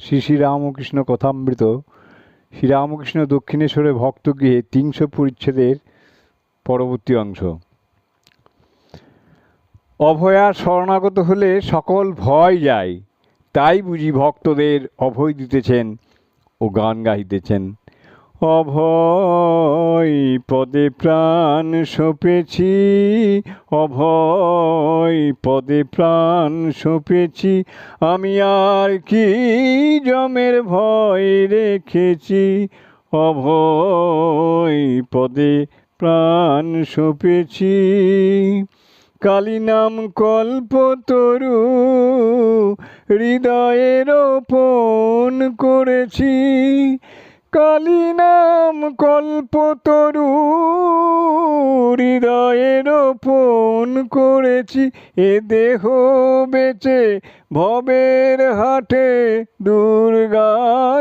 শ্রী শ্রী রামকৃষ্ণ কথামৃত শ্রীরামকৃষ্ণ দক্ষিণেশ্বরে ভক্ত গৃহে তিনশো পরিচ্ছেদের পরবর্তী অংশ। অভয়া শরণাগত হলে সকল ভয় যায়, তাই বুঝি ভক্তদের অভয় দিতেছেন ও গান গাইতেছেন অভয়, পদে প্রাণ সপেছি। অভয়, পদে প্রাণ সপেছি। আমি আর কি জমের ভয় রেখেছি? অভয়, পদে প্রাণ সপেছি। কালী নাম কল্পতরু হৃদয়ের রোপণ করেছি। কালী নাম কল্পতরু হৃদয়ে রোপণ করেছি, এ দেহ বেচে ভবের হাটে, দুর্গা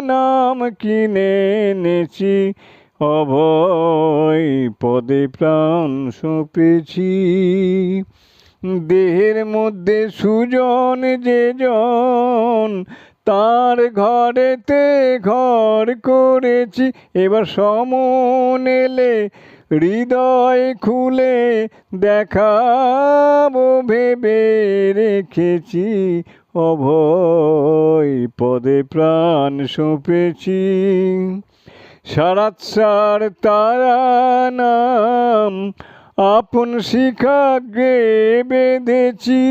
নাম কিনে এনেছি, অভয় পদে প্রাণ সপেছি। দেহের মধ্যে সুজন যে জন তার ঘরেতে ঘর করেছি, এবার সমন এলে, হৃদয় খুলে দেখাবো, ভেবে রেখেছি, অভয় পদে প্রাণ সপেছি। সারাৎসার তারা নাম, আপন শিখাগে বেঁধেছি।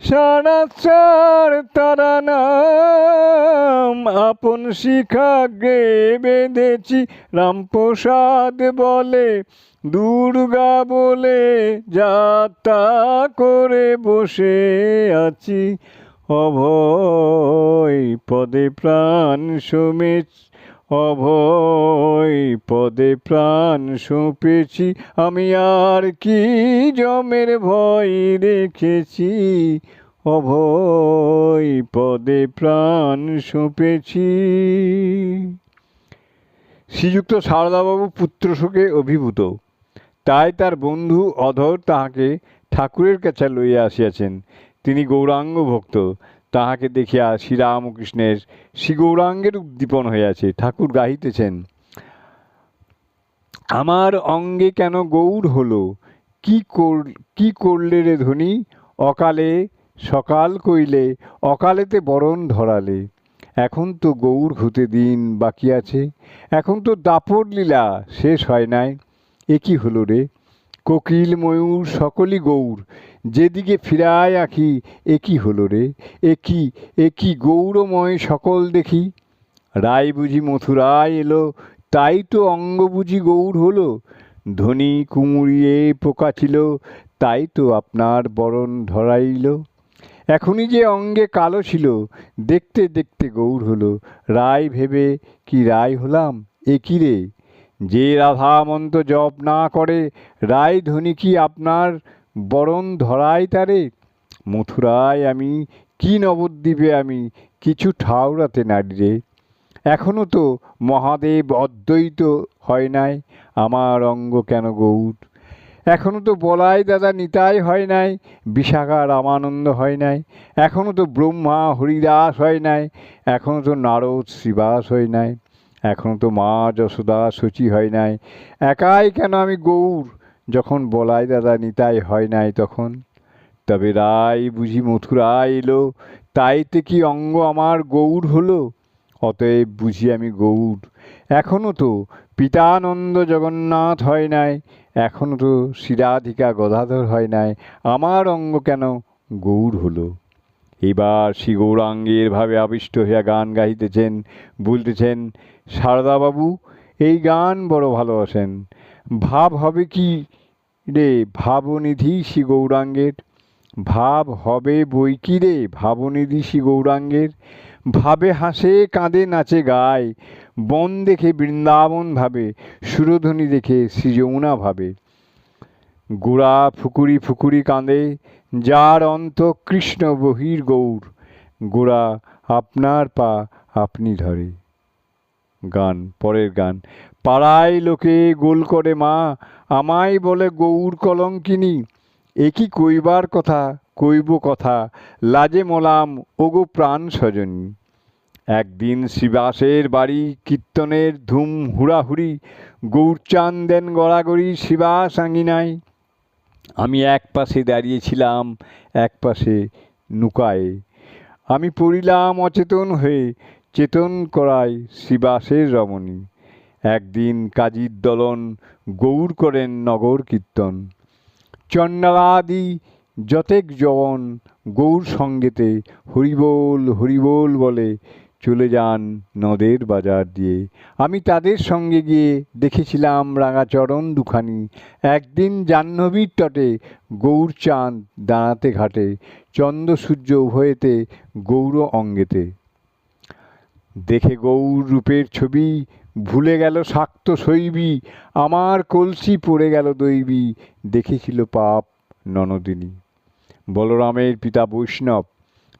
সারাৎসার তারা নাম আপন শিখাগে বেঁধেছি রামপ্রসাদ বলে, দুর্গা বলে যাত্রা করে বসে আছি। অভয় পদে প্রাণ সমেছ অভয় পদে প্রাণ সঁপেছি, আমি আর কি জমের ভয় রেখেছি? অভয় পদে প্রাণ সঁপেছি। শ্রীযুক্ত সারদাবাবু পুত্রশোকে অভিভূত। তাই তার বন্ধু অধর তাহাকে ঠাকুরের কাছে লইয়া আসিয়াছেন। তিনি গৌরাঙ্গ ভক্ত তাহাকে দেখিয়া শ্রীরামকৃষ্ণের শ্রী গৌরাঙ্গের উদ্দীপন হইয়াছে। ঠাকুর গাহিতেছেন, আমার অঙ্গে কেন গৌর হলো? কি কর, কি করলে রে ধনী? অকালে সকাল কইলে, অকালেতে বরণ ধরালে। এখন তো গৌর হতে দিন বাকি আছে, এখন তো দাপট লীলা শেষ হয় নাই। এ হলো রে? কোকিল ময়ূর সকলই গৌর। যেদিকে ফিরায় আঁকি এ কি হলো রে? এ কি? এ কি গৌরময় সকল দেখি? রায় বুঝি মথুরায় এলো, তাই তো অঙ্গ বুঝি গৌর হলো। ধনী কুমুরিয়ে পোকা ছিল, তাই তো আপনার বরণ ধরাইল। এখনই যে অঙ্গে কালো ছিল, দেখতে দেখতে গৌর হলো। রায় ভেবে, কি রায় হলাম? এ রে? যে রাধা মন্ত্র জপ না করে, রায় ধনী কি আপনার বরণ ধরায় তারে? মথুরায় আমি, কি নবদ্বীপে আমি, কিছু ঠাউরাতে নারী রে। এখনও তো মহাদেব অদ্বৈত হয় নাই, আমার অঙ্গ কেন গৌর? এখনও তো বলাই দাদা নিতাই হয় নাই, বিশাখা রামানন্দ হয় নাই এখনও তো ব্রহ্মা হরিদাস হয় নাই এখনও তো নারদ শ্রীবাস হয় নাই। এখনও তো মা যশোদা সচি হয় নাই। একাই কেন আমি গৌর? যখন বলাই দাদা নিতাই হয় নাই তখন। তবে রায় বুঝি মথুরায় এলো, তাইতে কি অঙ্গ আমার গৌর হলো? অতএব বুঝি আমি গৌর। এখনও তো পিতানন্দ জগন্নাথ হয় নাই এখনও তো শিরাধিকা গদাধর হয় নাই, আমার অঙ্গ কেন গৌর হলো? এবার শ্রী গৌরাঙ্গের ভাবে আবিষ্ট হইয়া গান গাইতেছেন বলতেছেন সারদাবাবু, এই গান বড় ভালোবাসেন। ভাব হবে কি রে? ভাবনিধি শ্রী গৌরাঙ্গের। ভাব হবে বই কি রে? ভাবনিধি শ্রী গৌরাঙ্গের। ভাবে হাসে, কাঁদে, নাচে, গায়। বন দেখে বৃন্দাবন ভাবে, সুরধ্বনি দেখে শ্রী যমুনা ভাবে। গোড়া ফুকুরি ফুকুরি কাঁদে, যার অন্ত কৃষ্ণ বহির গৌর। গোড়া আপনার পা আপনি ধরে। গান, পরের গান। পাড়ায় লোকে গোল করে, মা, আমায় বলে গৌর কলঙ্কিনী। এ কি কইবার কথা, কইব কথা, লাজে মলাম, ওগো প্রাণ স্বজনী একদিন শিবাসের বাড়ি, কীর্তনের ধুম হুড়াহুড়ি গৌরচাঁদ দেন গড়াগড়ি শিবাস আঙিনায় আমি এক পাশে দাঁড়িয়েছিলাম, এক পাশে নুকায়ে। আমি পড়িলাম অচেতন হয়ে চেতন করায় শিবাসের রমণী। একদিন কাজীর দলন গৌর করেন নগর কীর্তন। চণ্ডালাদি যতেক জবন গৌর সঙ্গেতে হরিবোল হরিবোল বলে চলে যান নদের বাজার দিয়ে। আমি তাদের সঙ্গে গিয়ে দেখেছিলাম রাঙাচরণ দুখানি। একদিন জাহ্নবীর তটে গৌরচাঁদ দাঁড়াতে ঘাটে চন্দ্র সূর্য উভয়েতে গৌর অঙ্গেতে। দেখে গৌর রূপের ছবি, ভুলে গেল শাক্ত শৈবী, আমার কলসি পড়ে গেল দৈবী, দেখেছিল পাপ ননদিনী। বলরামের পিতা বৈষ্ণব,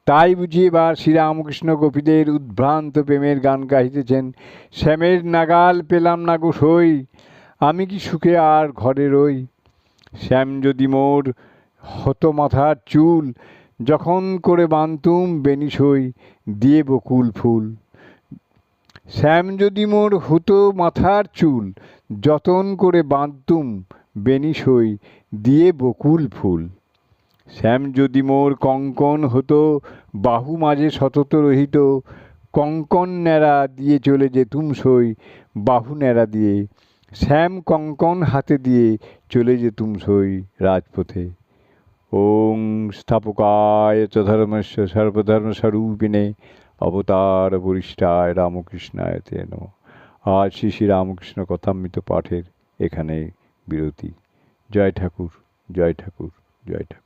তাই বুঝি এবার শ্রীরামকৃষ্ণ গোপীদের উদ্ভ্রান্ত প্রেমের গান গাইতেছেন শ্যামের নাগাল পেলাম না গো সই, আমি কি সুখে আর ঘরে রই? শ্যাম যদি মোর হতো মাথার চুল, যখন করে বান্তুম বেনিসই দিয়ে বকুল ফুল। শ্যাম যদি মোর হতো মাথার চুল যতন করে বাঁধতুম বেনিসই দিয়ে বকুল ফুল। শ্যাম যদি মোর কঙ্কন হতো, বাহু মাঝে সতত রহিত, কঙ্কন ন্যাড়া দিয়ে চলে যেতুম সই, বাহু ন্যাড়া দিয়ে। শ্যাম কঙ্কন হাতে দিয়ে চলে যেতুম সই রাজপথে। ওং স্থাপকায় চ ধর্মস্য সর্বধর্মস্বরূপিণে অবতার বরিষ্ঠায় রামকৃষ্ণায় তে নম আজ শ্রী শ্রী রামকৃষ্ণ কথামৃত পাঠের এখানে বিরতি জয় ঠাকুর জয় ঠাকুর জয় ঠাকুর